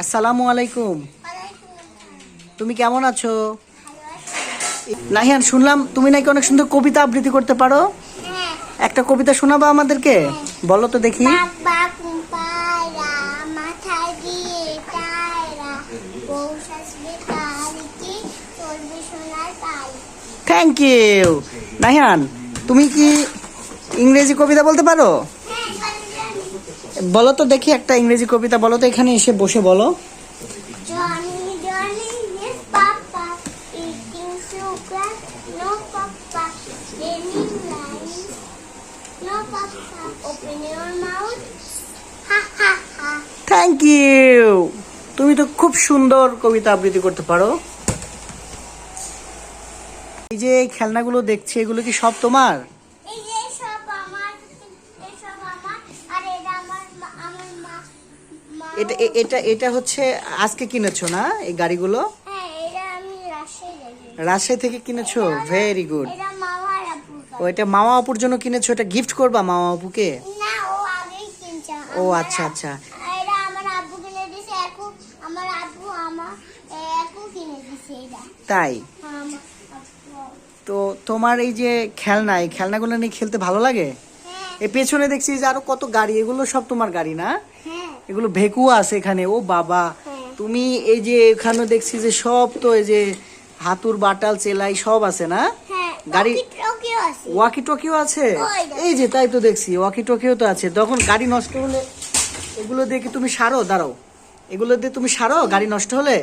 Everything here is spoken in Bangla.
আসসালামু আলাইকুম। তুমি কেমন আছো? নাহিয়ান শুনলাম তুমি নাকি অনেক সুন্দর কবিতা আবৃত্তি করতে পারো। একটা কবিতা শোনাবা আমাদেরকে? বলো তো দেখি। থ্যাংক ইউ নাহিয়ান তুমি কি ইংরেজি কবিতা বলতে পারো? বলো তো দেখি একটা ইংরেজি কবিতা বলো তো এখানে এসে বসে বলো Johnny, Johnny, yes, Papa, eating sugar, no Papa, raining lines, no Papa, open your mouth, ha ha ha. Thank you তুমি তো খুব সুন্দর কবিতা আবৃত্তি করতে পারো এই যে খেলনাগুলো দেখছি এগুলো কি সব তোমার এটা এ- এটা এটা হচ্ছে আজকে কিনেছো না এই গাড়িগুলো? হ্যাঁ রাজশাহী থেকে কিনেছো? ভেরি গুড ও এটা মামা আপুর জন্য কিনেছো? এটা গিফট করবা মামা আপুকে? ও আচ্ছা আচ্ছা। তাই? তো তোমার এই যে খেলনা এই খেলনাগুলো নিয়ে খেলতে ভালো লাগে? হ্যাঁ। এই পেছনে দেখছি যে আরও কত গাড়ি এগুলো সব তোমার গাড়ি না? হ্যাঁ এগুলো ভেকুয়া আছে এখানে। ও বাবা। তুমি এই যে এখানে দেখছি যে সব তো এই যে হাতুর বাটাল চেলাই সব আছে না? হ্যাঁ গাড়ি- ওয়াকি টকিও আছে? এই যে তাই তো দেখছি ওয়াকি টকিও তো আছে। তখন গাড়ি নষ্ট হলে এগুলো দিয়ে কি তুমি সারো? দাঁড়াও। এগুলো দিয়ে তুমি সারো? গাড়ি নষ্ট হলে?